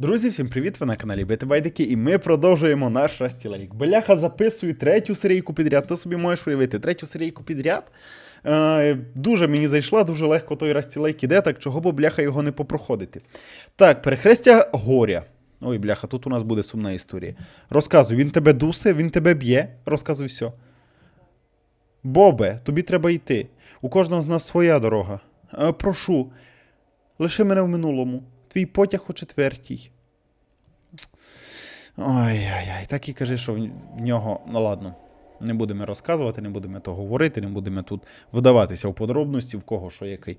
Друзі, всім привіт! Ви на каналі Битибайдики, і ми продовжуємо наш Растілейк. Беляха записую третю серійку підряд. Ти собі можеш уявити третю серійку підряд. Е, дуже мені зайшла, дуже легко той Растілейк іде, так чого б бляха його не попроходити. Так, перехрестя горя. Ой, бляха, тут у нас буде сумна історія. Розказуй, він тебе дусе, він тебе б'є. Розказуй все. Бобе, тобі треба йти. У кожного з нас своя дорога. Е, прошу, лиши мене в минулому. Твій потяг о четвертій. Ой-ой-ой, так і кажи, що в нього. Ну ладно. Не будемо розказувати, не будемо то говорити, не будемо тут вдаватися в подробності, в кого що який.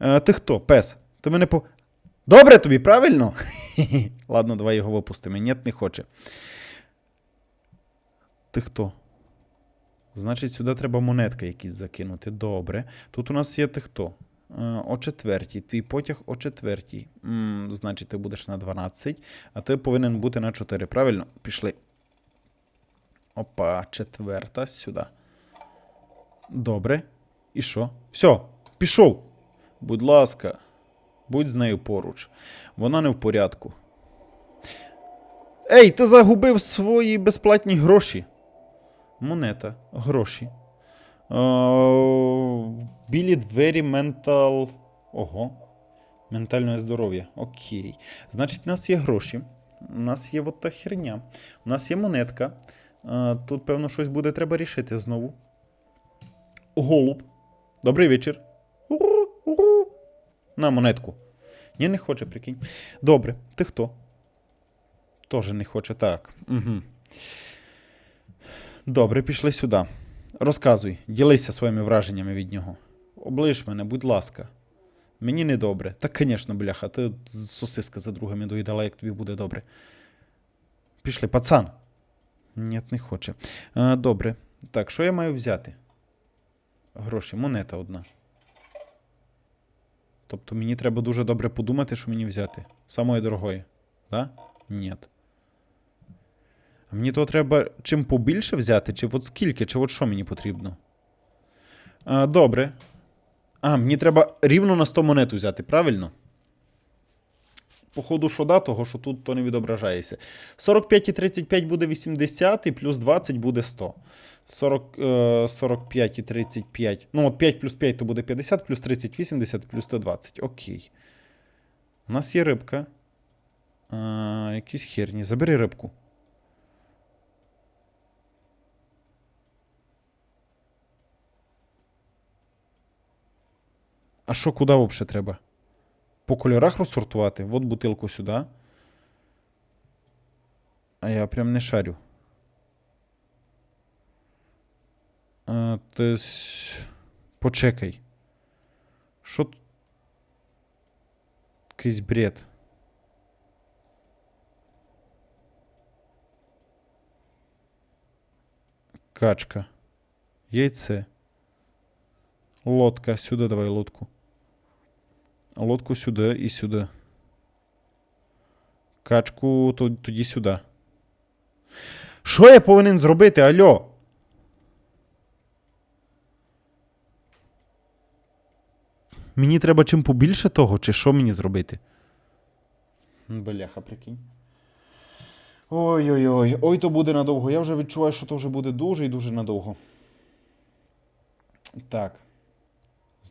Е, ти хто, пес? Ти мене по. Добре тобі, правильно? Ладно, давай його випустимо. Ні, не хоче. Ти хто? Значить, сюди треба монетки якісь закинути. Добре. Тут у нас є ти хто? Е, О четвертій. Твій потяг о четвертій. М, значить, ти будеш на 12, а ти повинен бути на 4. Правильно? Пішли. Опа, четверта сюди. Добре. І що? Все, пішов. Будь ласка, будь з нею поруч. Вона не в порядку. Ей, ти загубив свої безплатні гроші. Монета, гроші. Білі двері ментал. Ого. Ментальне здоров'я. Окей. Значить, у нас є гроші. У нас є от та херня. У нас є монетка. Тут, певно, щось буде треба рішити знову. Голуб. Добрий вечір. На монетку. Ні, не хоче, прикинь. Добре, ти хто? Тоже не хоче, так. Угу. Добре, пішли сюди. Розказуй, ділися своїми враженнями від нього. Оближ мене, будь ласка. Мені не добре. Так, звісно, бляха, ти сосиска за другими доїдала, як тобі буде добре. Пішли, пацан. Ні, не хоче. А, добре. Так, що я маю взяти? Гроші, монета одна. Тобто мені треба дуже добре подумати, що мені взяти. Самої дорогої. Да? Ні. Мені то треба чим побільше взяти, чи от скільки, чи от що мені потрібно? А, добре. А, мені треба рівно на 100 монет взяти, правильно? Походу, що да, того, що тут то не відображається. 45 і 35 буде 80, і плюс 20 буде 100. 40, е, 45 і 35. Ну, от 5 плюс 5 то буде 50, плюс 30 80, плюс 120. Окей. У нас є рибка. А, якісь херні. Забери рибку. А що куди взагалі треба? По кольорах розсортувати? От бутилку сюди. А я прям не шарю. А, ти... с- Почекай. Що тут? Якийсь бред. Качка. Яйце. Лодка. Сюди давай лодку. Лодку сюди і сюди. Качку тоді сюди. Що я повинен зробити, альо? Мені треба чим побільше того, чи що мені зробити? Бляха, прикинь. Ой-ой-ой, ой, то буде надовго. Я вже відчуваю, що то вже буде дуже і дуже надовго. Так.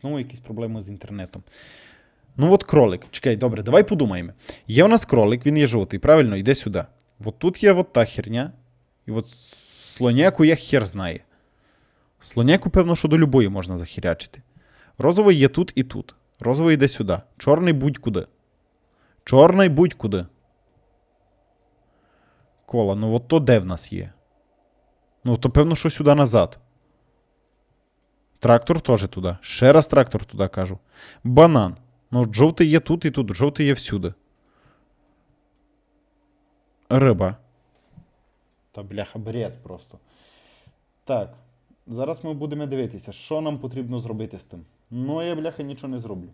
Знову якісь проблеми з інтернетом. Ну от кролик. Чекай, добре, давай подумаємо. Є у нас кролик, він є жовтий, правильно, йде сюди. От тут є от та херня. І от слоняку я хер знає. Слоняку, певно, що до любої можна захірячити. Розовий є тут і тут. Розовий йде сюди. Чорний будь-куди. Чорний будь-куди. Кола, ну от то де в нас є? Ну, то певно, що сюди назад. Трактор теж туди. Ще раз трактор туди кажу. Банан. Ну, жовтий є тут і тут, жовтий є всюди. Риба. Та бляха, бред просто. Так. Зараз ми будемо дивитися, що нам потрібно зробити з тим. Ну, я, бляха, нічого не зроблю.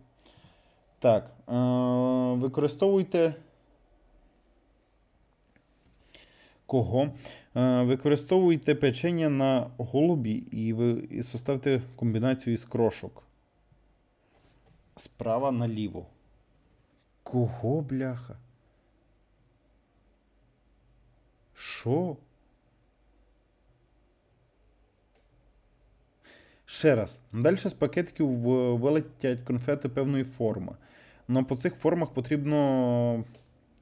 Так. Е- використовуйте. Кого? Е, використовуйте печення на голубі і ви і составте комбінацію із крошок. Справа наліво. Кого, бляха? Що? Ще раз. Далі з пакетиків вилетять конфети певної форми. Но по цих формах потрібно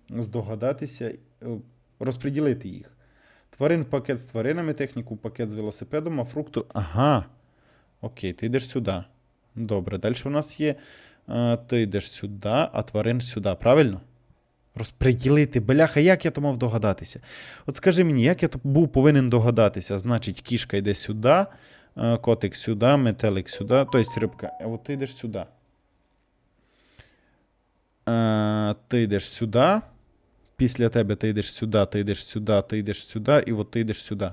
здогадатися, е, розподілити їх. Тварин пакет з тваринами, техніку пакет з велосипедом, а фрукту. Ага. Окей, ти йдеш сюди. Добре, далі у нас є. е, Ти йдеш сюди, а тварин сюди, правильно? Розподілити, бляха, як я то мав догадатися? От скажи мені, як я був повинен догадатися? Значить, кішка йде сюди, е, котик сюди, метелик сюди, тобто рибка. А от ти йдеш сюди. Е, Ти йдеш сюди. Після тебе ти йдеш сюди, ти йдеш сюди, ти йдеш сюди, і от ти йдеш сюди.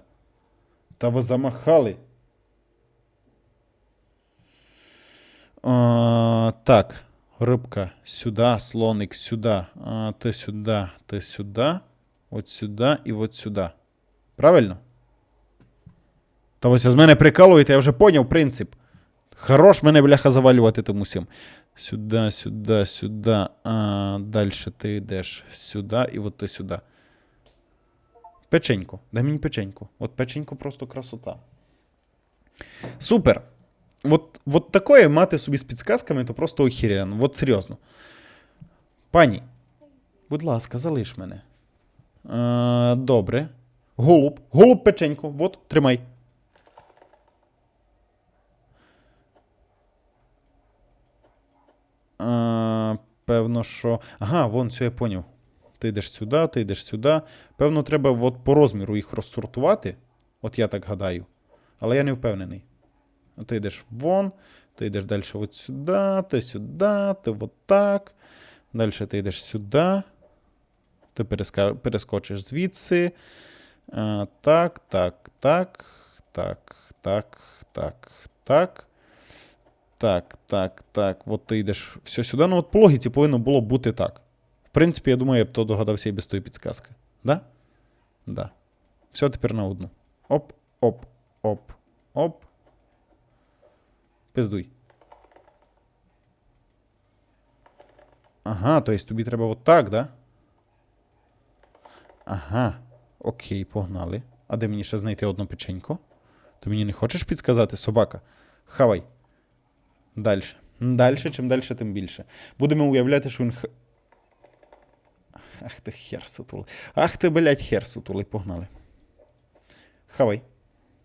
Та ви замахали. Так, рибка сюди, слоник сюди, а, ти сюди, ти сюди, от сюди і от сюди. Правильно? Та ось з мене прикалуєте, я вже поняв принцип. Хорош мене, бляха, завалювати тим усім. Сюди, сюди, сюди. А, далі ти йдеш сюди і от ти сюди. Печеньку. Дай мені печеньку. От печеньку просто красота. Супер. От, от такое мати собі з підсказками, то просто охеренно. От серйозно. Пані, будь ласка, залиш мене. Е, добре. Голуб. Голуб печеньку. От, тримай. Е, певно, що. Ага, вон, все я поняв. Ти йдеш сюди, ти йдеш сюди. Певно, треба от по розміру їх розсортувати. От я так гадаю. Але я не впевнений. Ти йдеш вон, ти йдеш далі от сюди, ти сюди, ти от так. Далі ти йдеш сюди. Ти перескочиш звідси. А, так, так, так, так, так, так, так. Так, так, так. От ти йдеш все сюди. Ну, от по логіці повинно було бути так. В принципі, я думаю, я б то догадався і без тої підсказки. Да? Да. Все, тепер на одну. Оп, оп, оп, оп. Пиздуй. Ага, то есть тобі треба от так, да? Ага. Окей, погнали. А де мені ще знайти одну печеньку? Ти мені не хочеш підсказати, собака? Хавай. Далі. Далі, чим далі, тим більше. Будемо уявляти, що він. х- Ах ти хер сутулий. Ах ти, блядь, хер сутулий. Погнали. Хавай.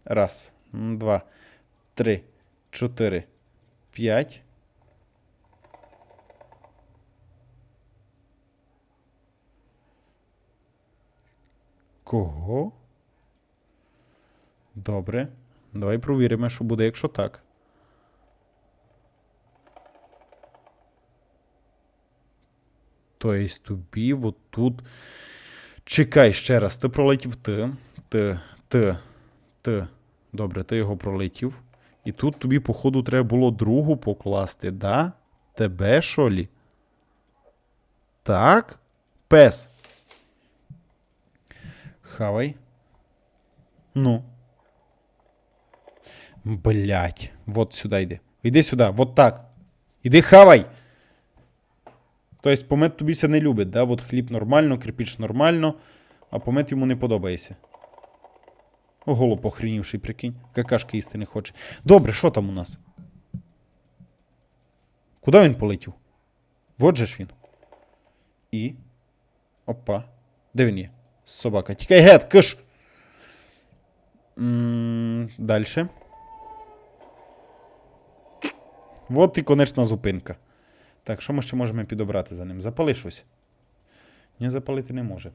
Раз, два, три, чотири, п'ять. Кого? Добре. Давай провіримо, що буде, якщо так. Тобто тобі от тут. Чекай ще раз. Ти пролетів ти. Ти, ти, ти. Добре, ти його пролетів. І тут тобі, походу, треба було другу покласти, да? Тебе, що лі? Так? Пес. Хавай. Ну. Блять. Вот сюди йди. Іди сюди, вот так. Іди хавай. Тобто помет тобі ся не любить, да? От хліб нормально, кирпіч нормально, а помет йому не подобається. Голуб охренівший, прикинь. Какашки їсти не хоче. Добре, що там у нас? Куди він полетів? Вот же ж він. І. Опа. Де він є? Собака. Тікай гет, киш! Далі. Вот і конечна зупинка. Так, що ми ще можемо підобрати за ним? Запали щось. Ні, запалити не може.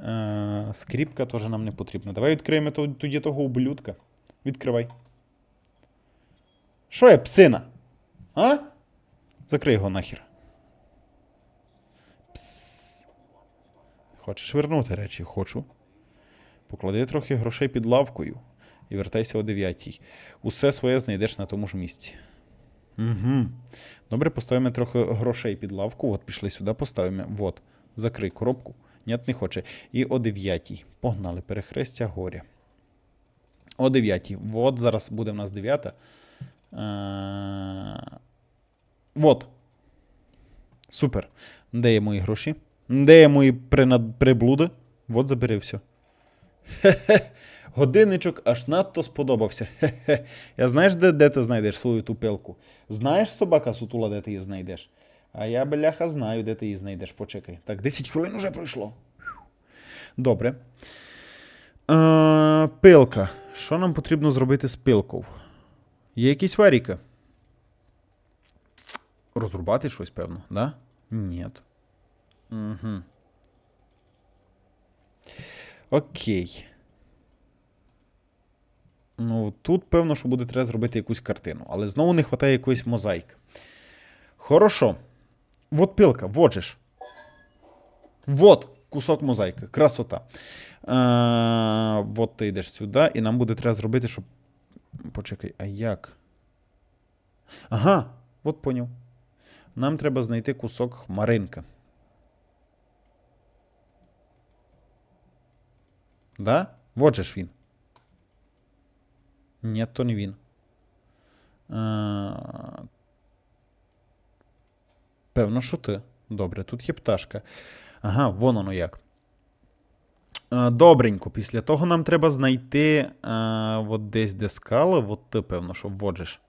Е, скріпка теж нам не потрібна. Давай відкриємо то- тоді того ублюдка. Відкривай. Що я, псина? А? Закрий його нахер. Пс. Хочеш вернути речі? Хочу. Поклади трохи грошей під лавкою і вертайся о 9. Усе своє знайдеш на тому ж місці. Угу. Добре, поставимо трохи грошей під лавку. От пішли сюди, поставимо. Вот. Закрий коробку. Нет, не хоче. І о 9. Погнали. Перехрестя горя. О 9. От зараз буде в нас 9. Е... Вот. Супер. Де є мої гроші? Де є мої принад... приблуди? От забери все. Хе-хе. Годинничок аж надто сподобався. Хе-хе. Я знаєш, де, де ти знайдеш свою ту пилку? Знаєш, собака сутула, де ти її знайдеш? А я, бляха, знаю, де ти її знайдеш. Почекай. Так, 10 хвилин уже пройшло. Добре. Е, пилка. Що нам потрібно зробити з пилкою? Є якісь варіки? Розрубати щось, певно, да? Ні. Угу. Окей. Ну, тут, певно, що буде треба зробити якусь картину, але знову не вистачає якоїсь мозаїки. Хорошо. Вот пилка, вот же. Вот кусок мозаїки. Красота. А, вот ти йдеш сюди, і нам буде треба зробити, щоб. Почекай, а як? Ага, от поняв. Нам треба знайти кусок хмаринка. Да? Вот же ж він. Ні, то не він. А... Певно, що ти. Добре, тут є пташка. Ага, вон воно як. Добренько. Після того нам треба знайти а, от десь де скали, от ти, певно, що вводжиш.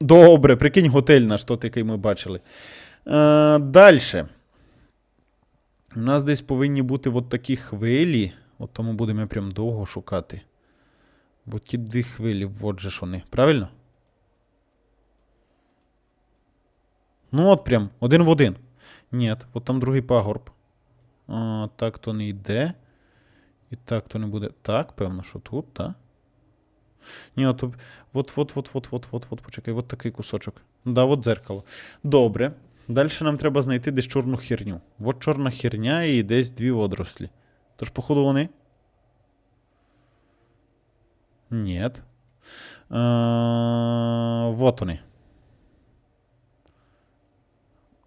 Добре, прикинь, готель наш, тот, який ми бачили. Е, Далі. У нас десь повинні бути от такі хвилі. От тому будемо прям довго шукати. Бо ті дві хвилі, от вони. Правильно? Ну, от прям, один в один. Ні, от там другий пагорб. А, так то не йде. І так то не буде. Так, певно, що тут, так? Ні, от, от, от, от, от, от, от, от, почекай, от такий кусочок. Да, от дзеркало. Добре. Далі нам треба знайти десь чорну херню. От чорна херня і десь дві водорослі. Тож, походу, вони. Ні. Вот вони.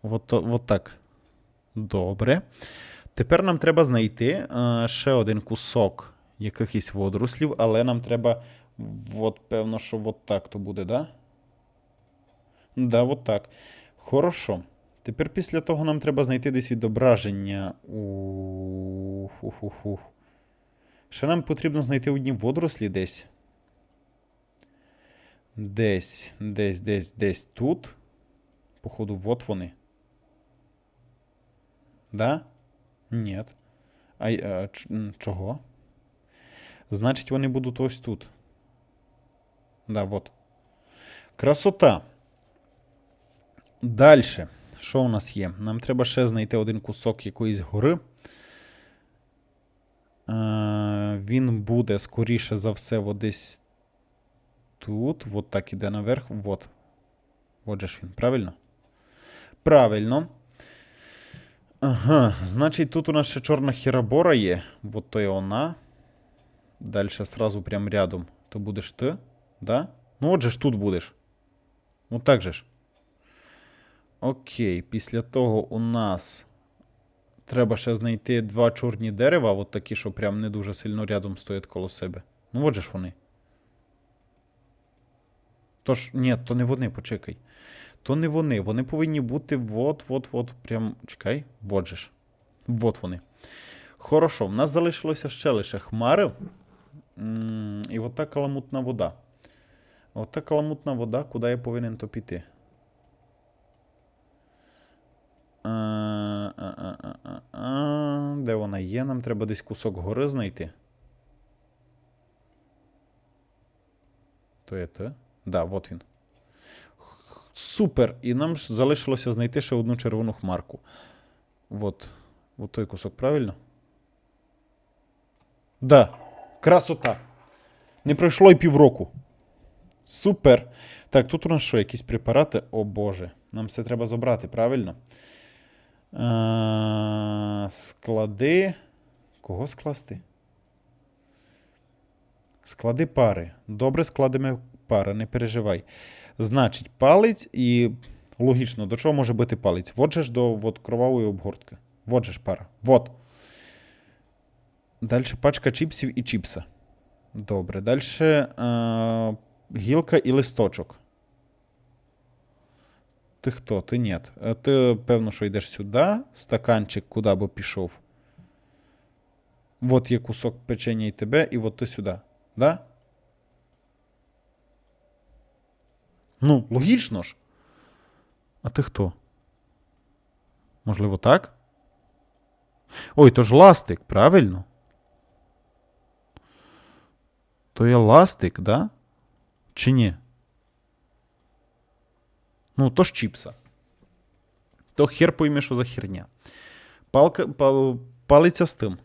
От, от так. Добре. Тепер нам треба знайти а, ще один кусок якихось водорослів, але нам треба. От, певно, що от так то буде, да? Да, от так. Хорошо. Тепер після того нам треба знайти десь відображення у. Ху-ху-ху. Ще нам потрібно знайти одні водорослі десь. Десь, десь, десь, десь тут. Походу, от вони. Да? Ні. А, а ч- чого? Значить, вони будуть ось тут. Да, вот. Красота. Далі. Що у нас є? Нам треба ще знайти один кусок якоїсь гори. Е, він буде, скоріше за все, десь тут. От так іде наверх. От же ж він, правильно? Правильно. Ага, значить, тут у нас ще чорна хірабора є. Вот то є вона. Далі сразу прям рядом. То будеш ти, да? Ну, отже ж тут будеш. Ну так же ж. Окей, після того у нас треба ще знайти два чорні дерева, от такі, що прям не дуже сильно рядом стоять коло себе. Ну, от же ж вони. Тож, ні, то не вони, почекай. То не вони. Вони повинні бути от-от-от. Прям. Чекай, вот же ж. Вот вони. Хорошо, в нас залишилося ще лише хмари. І от та каламутна вода. От та каламутна вода, куди я повинен то піти. Де вона є? Нам треба десь кусок гори знайти. То є те? Да, от він. Супер! І нам ж залишилося знайти ще одну червону хмарку. От. От той кусок, правильно? Да. Красота. Не пройшло й півроку. Супер. Так, тут у нас що, якісь препарати? О Боже. Нам все треба забрати, правильно? А, склади. Кого скласти? Склади пари. Добре, складемо пари, не переживай. Значить, палець і. Логічно, до чого може бути палець? Водже ж до от, кровавої обгортки. Водже ж пара. Вот. Далі пачка чіпсів і чіпса. Добре. Далі е, гілка і листочок. Ти хто? Ти ні. Е, Ти, певно, що йдеш сюди. Стаканчик куди би пішов. Вот є кусок печення і тебе, і от ти сюди. Да? Ну, логічно ж. А ти хто? Можливо, так? Ой, то ж ластик, правильно? То є ластик, да? Чи ні? Ну, то ж чіпса. То хер пойме, що за херня. Палка, па, палиця з тим. Е,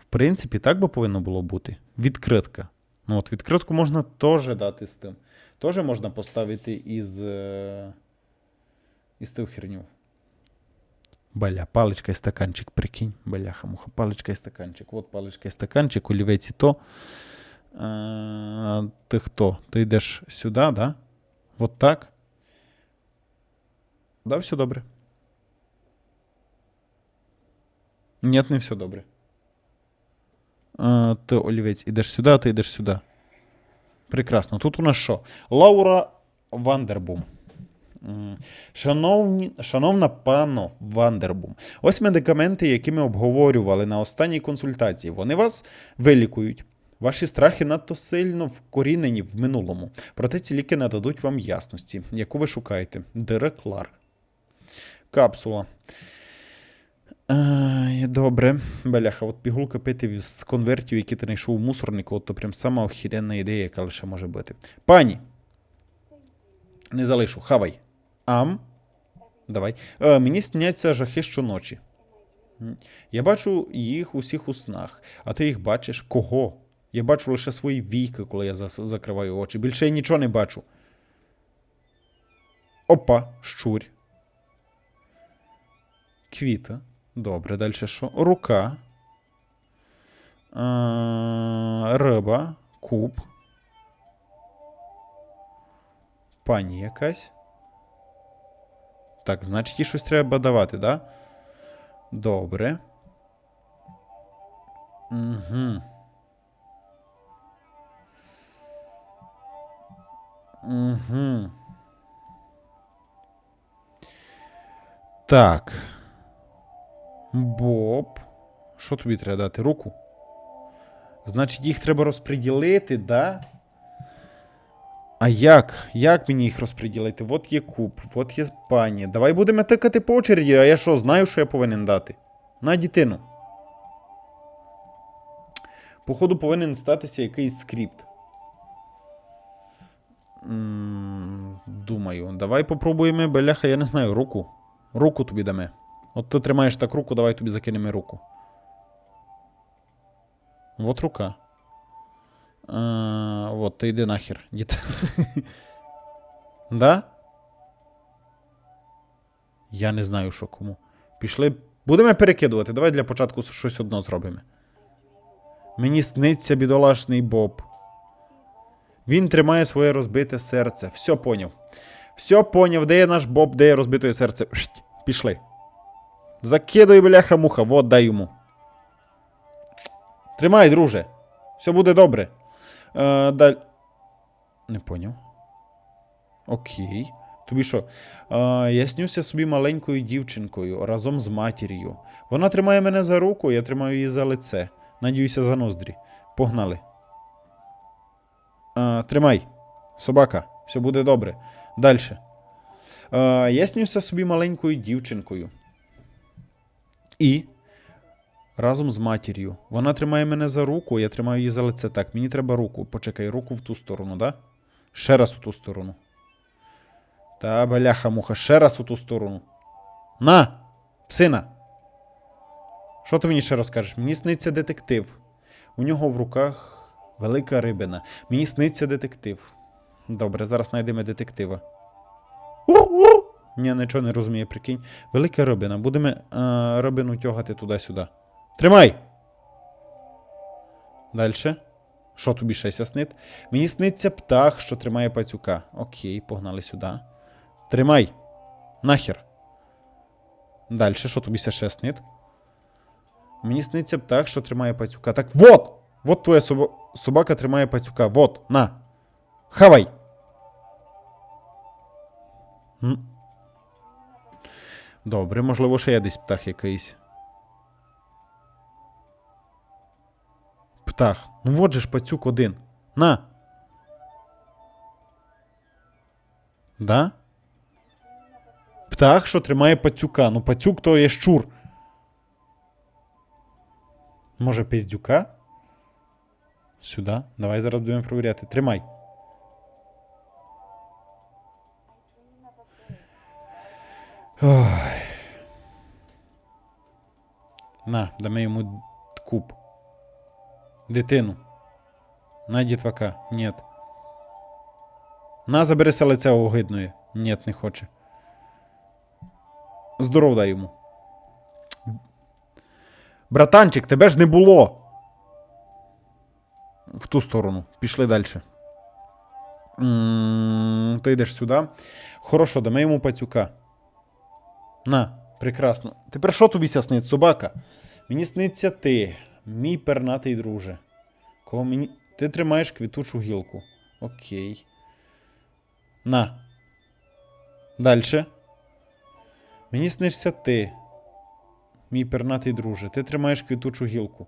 в принципі, так би повинно було бути. Відкритка. Ну, от відкритку можна теж дати з тим. Теж можна поставити із. Е, із ту херню. Бля, паличка і стаканчик, прикинь. Бляха, муха, паличка і стаканчик. От паличка і стаканчик, олівець і то. Е, ти хто? Ти йдеш сюди, да? От так. Да, все добре. Ні, не все добре. Ти, олівець, ідеш сюди, ти йдеш сюди. Прекрасно. Тут у нас що? Лаура Вандербум. Шановні, шановна пано Вандербум, ось медикаменти, які ми обговорювали на останній консультації. Вони вас вилікують. Ваші страхи надто сильно вкорінені в минулому. Проте ці ліки нададуть вам ясності, яку ви шукаєте. Дереклар. Капсула. Добре. Бляха, от пігулка пити з конвертів, які ти знайшов у мусорнику, от то прям сама охеренна ідея, яка лише може бути. Пані. Не залишу. Хавай. Ам. Давай. Е, мені сняться жахи щоночі. Я бачу їх усіх у снах. А ти їх бачиш кого? Я бачу лише свої війки, коли я зас- закриваю очі. Більше я нічого не бачу. Опа, щурь. Квіта. Добре, далі що? Рука. А, риба. Куб. Пані якась. Так, значить, їй щось треба давати, да? Добре. Угу. Угу. Так. Боб. Що тобі треба дати? Руку? Значить, їх треба розподілити, да? А як? Як мені їх розподілити? От є куб, от є пані. Давай будемо тикати по очереді, а я що, знаю, що я повинен дати? На дітину. Походу, повинен статися якийсь скрипт. Думаю, давай попробуємо, бляха, я не знаю, руку. Руку тобі даме. От ти тримаєш так руку, давай тобі закинемо руку. Вот рука. А, вот, ти йди нахер, дід. да? Я не знаю, що кому. Пішли. Будемо перекидувати. Давай для початку щось одно зробимо. Мені сниться бідолашний Боб. Він тримає своє розбите серце. Все поняв. Все поняв, де є наш Боб, де є розбите серце. Пішли. Закидуй, бляха муха, вот дай йому. Тримай, друже. Все буде добре. Е, даль... Не поняв. Окей. Тобі що? Е, я снюся собі маленькою дівчинкою разом з матір'ю. Вона тримає мене за руку, я тримаю її за лице. Надіюся за ноздрі. Погнали. Е, тримай. Собака. Все буде добре. Далі. Е, я снюся собі маленькою дівчинкою. І разом з матір'ю. Вона тримає мене за руку, я тримаю її за лице. Так, мені треба руку. Почекай, руку в ту сторону, да? Ще раз у ту сторону. Та бляха муха, ще раз у ту сторону. На! Псина! Що ти мені ще розкажеш? Мені сниться детектив. У нього в руках велика рибина. Мені сниться детектив. Добре, зараз знайдемо детектива. Ні, нічого не розуміє, прикинь. Велика рибина. Будемо е, рибину тягати туди-сюди. Тримай! Дальше. Що тобі ще ся снить? Мені сниться птах, що тримає пацюка. Окей, погнали сюди. Тримай. Нахер. Далі, що тобі ще снить? Мені сниться птах, що тримає пацюка. Так вот! Вот твоя собо- собака тримає пацюка. Вот, на. Хавай. М. Добре, можливо, ще є десь птах якийсь. Птах. Ну от же ж пацюк один. На. Да? Птах, що тримає пацюка. Ну, пацюк то є щур. Може, пиздюка? Сюди. Давай зараз будемо провіряти. Тримай. Ой. На, дамо йому куб. Дитину. На дітвака. Нет. На, забери селеця огидної. Нет, не хоче. Здоров дай йому. Братанчик, тебе ж не було. В ту сторону. Пішли далі. Ти йдеш сюди. Хорошо, дамо йому пацюка. На, прекрасно. Тепер що тобі ся снить, собака? Мені сниться ти, мій пернатий друже. Кого мені. Ти тримаєш квітучу гілку. Окей. На. Дальше. Мені снишся ти, мій пернатий друже. Ти тримаєш квітучу гілку.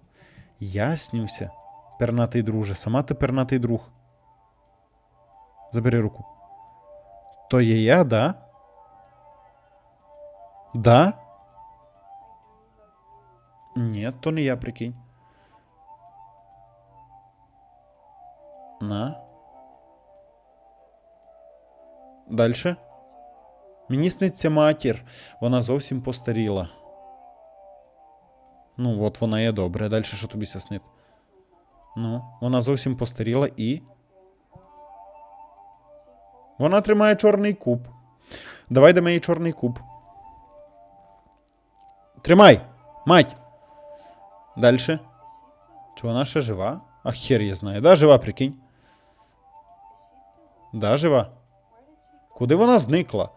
Я снюся, пернатий друже. Сама ти пернатий друг. Забери руку. То є я, да? Да? Ні, то не я, прикинь. На. Дальше. Мені сниться матір. Вона зовсім постаріла. Ну, от вона є добре. Далі що тобі снить? Ну, вона зовсім постаріла і. Вона тримає чорний куб. Давай дамо їй чорний куб. Тримай! Мать! Дальше. Чи вона ще жива? А хер я знаю. Да, жива, прикинь. Да, жива. Куди вона зникла?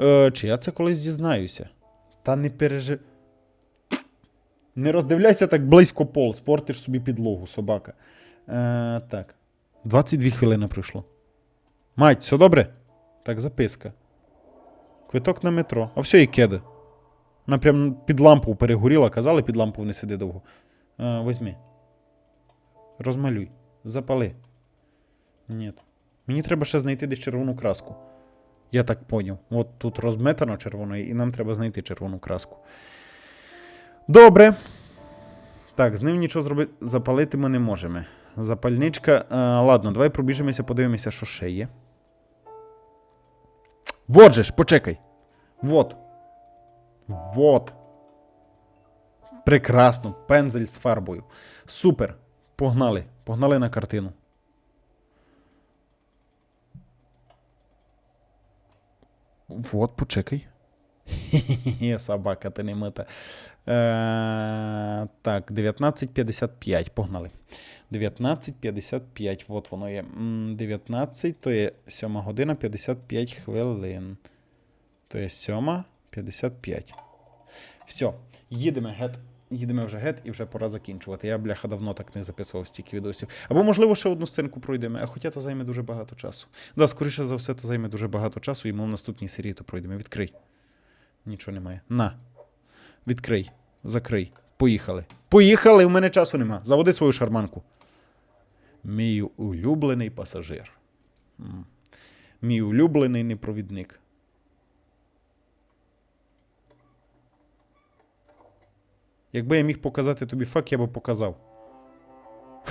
Е, чи я це колись дізнаюся? Та не пережи. Не роздивляйся так близько пол, спортиш собі підлогу, собака. Е, так. 22 хвилини пройшло. Мать, все добре? Так, записка. Квиток на метро. А все і кеди. Вона прям під лампу перегоріла, казали, під лампу не сиди довго. Е, возьми. Розмалюй. Запали. Ні. Мені треба ще знайти десь червону краску. Я так поняв. От тут розметано червоною, і нам треба знайти червону краску. Добре. Так, з ним нічого зробити. Запалити ми не можемо. Запальничка. А, ладно, давай пробіжимося, подивимося, що ще є. Вот же ж, почекай. Вот. Вот. Прекрасно. Пензель з фарбою. Супер. Погнали. Погнали на картину. Вот, почекай. Собака, ти не мита. Е, так, 19.55. Погнали. 19.55. От воно є. 19, то є 7 година 55 хвилин. То є 7, 55. Все, їдемо гет. Їдемо вже гет і вже пора закінчувати. Я, бляха, давно так не записував стільки відосів. Або, можливо, ще одну сценку пройдемо, а хоча то займе дуже багато часу. Да, скоріше за все, то займе дуже багато часу, і ми в наступній серії то пройдемо. Відкрий. Нічого немає. На. Відкрий. Закрий. Поїхали. Поїхали! У мене часу нема. Заводи свою шарманку. Мій улюблений пасажир. Мій улюблений непровідник. Якби я міг показати тобі фак, я би показав.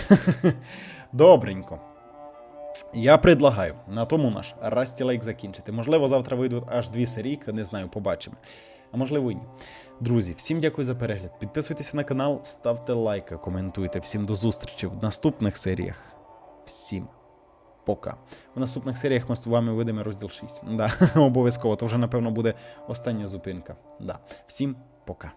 Добренько. Я предлагаю на тому наш Расті Лейк закінчити. Можливо, завтра вийдуть аж дві серійки, не знаю, побачимо. А можливо і ні. Друзі, всім дякую за перегляд. Підписуйтеся на канал, ставте лайки, коментуйте. Всім до зустрічі в наступних серіях. Всім пока. В наступних серіях ми з вами видимо розділ 6. Да, обов'язково. То вже, напевно, буде остання зупинка. Да. Всім пока.